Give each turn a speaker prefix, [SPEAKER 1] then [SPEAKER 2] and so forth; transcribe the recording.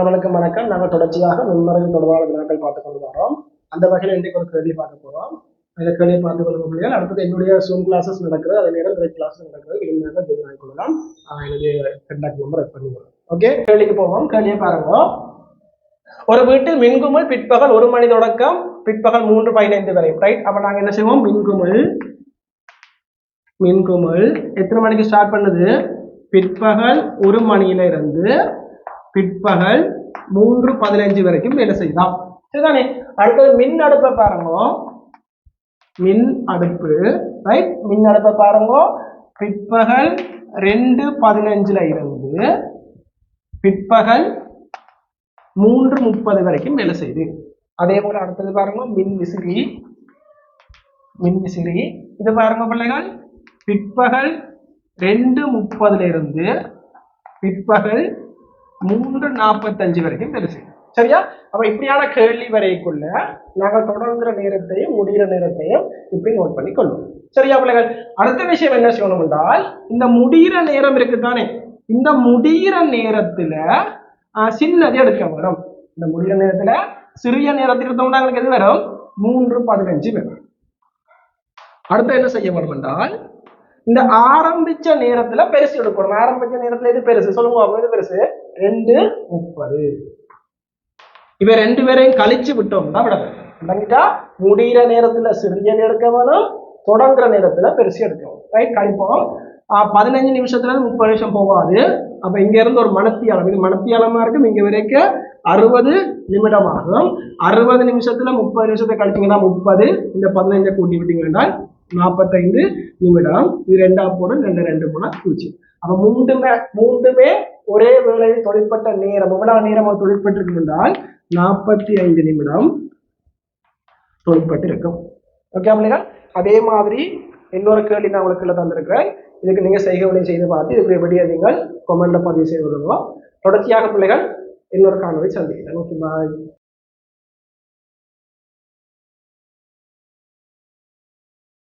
[SPEAKER 1] மாணவர்களுக்கு வணக்கம் நாங்கள் தொடர்ச்சியாக நுண்மறைவு தொடர்பான வினாக்கள் பார்த்து கொண்டு வரோம். அந்த வகையில் இன்றைக்கு ஒரு கேள்வி பார்க்க போறோம். அந்த கேள்வியை பார்த்து கொள்ள முடியாது அடுத்தது என்னுடைய சூம் கிளாஸஸ் நடக்குது அதே நேரம் ரெட் கிளாஸ் நடக்குது இனிமேல் ஜாயின் கொள்ளலாம். என்னுடைய கண்டாக்ட் நம்பர் ரெட் பண்ணி ஓகே கேள்விக்கு போவோம். கேள்வியை பாருங்க ஒரு வீட்டில் மின்குமிழ் பிற்பகல் ஒரு மணி தொடக்கம் பிற்பகல் மூன்று பதினைந்து வரை. ரைட் அப்ப நாங்க என்ன செய்வோம்? மின்குமிழ் மின்குமிழ். எத்தனை மணிக்கு ஸ்டார்ட் பண்ணுது? பிற்பகல் ஒரு மணியில இருந்து பிற்பகல் மூன்று பதினஞ்சு வரைக்கும் வேலை செய்யலாம் சரிதானே? அடுத்தது மின் அடுப்பை பாருங்க. மின் அடுப்பு. ரைட் மின் அடுப்பை பாருங்க. பிற்பகல் ரெண்டு பதினஞ்சுல இருந்து பிற்பகல் மூன்று முப்பது வரைக்கும் வேலை செய்யுது அதே போல அடுத்தது பாருங்க மின் விசிறி. மின் விசிறி. இது பாருங்க பிள்ளைகள். பிற்பகல் ரெண்டு முப்பதுல இருந்து பிற்பகல் மூன்று நாற்பத்தஞ்சு வரைக்கும் வேலை சரியா? அப்ப இப்படியான கேள்வி வரைக்குள்ள நாங்கள் தொடங்குற நேரத்தையும் முடிகிற நேரத்தையும் இப்படி நோட் பண்ணி கொள்வோம். சரியா பிள்ளைகள்? அடுத்த விஷயம் என்ன செய்யணும் என்றால் இந்த முடிகிற நேரம் இருக்குதானே? இந்த முடிகிற நேரத்துல ஆஹ், சின்னது எடுக்க வரும் இந்த முடிகிற நேரத்துல சிறிய நேரத்தில் எடுத்தோம்னா எங்களுக்கு எது வரும்? மூன்று பதினஞ்சு வரும். அடுத்து என்ன செய்ய வேண்டும் என்றால் இந்த ஆரம்பிச்ச நேரத்துல பெருசு எடுக்கணும். ஆரம்பிச்ச நேரத்துல எது பெருசு? சொல்லுங்க எது பெருசு? ரெண்டு முப்பது. இவ ரெண்டு பேரையும் கழிச்சு விட்டோம்னா விட விளங்கிட்டா? முடிகிற நேரத்துல சிறிய எடுக்க வேணும் தொடங்குற நேரத்துல பெருசு எடுக்கணும் ரைட் கழிப்போம். பதினஞ்சு நிமிஷத்துல இருந்து முப்பது நிமிஷம் போகாது. அப்ப இங்க இருந்து ஒரு மனத்தியாலம் இது மனத்தியாலமா இருக்கும். இங்க வரைக்கும் அறுபது நிமிடம் ஆகும் அறுபது நிமிஷத்துல முப்பது நிமிஷத்தை கழிச்சீங்கன்னா முப்பது. இந்த பதினஞ்சை கூட்டி விட்டீங்கன்னா நாற்பத்தைந்து நிமிடம். இது ரெண்டா போடும் ரெண்டு ரெண்டு போனா பூஜ்ஜியம். அப்ப மூன்றுமே மூன்றுமே ஒரே வேளையில் தொழிற்பட்ட நேரம் எவ்வளவு நேரம் தொழிற்பட்டிருக்கும் என்றால் நாற்பத்தி ஐந்து நிமிடம் தொழிற்பட்டிருக்கும். ஓகே பிள்ளைகள் அதே மாதிரி இன்னொரு கேள்வி நான் உங்களுக்கு தந்திருக்கிறேன். இதுக்கு நீங்க செய்கவனை செய்து பார்த்து இதுக்கு எப்படியா நீங்கள் கொமெண்ட்ல பதிவு செய்து கொள்ளுங்க தொடர்ச்சியாக பிள்ளைகள் இன்னொரு காணொலி சந்திக்கிறேன் ஓகே பாய்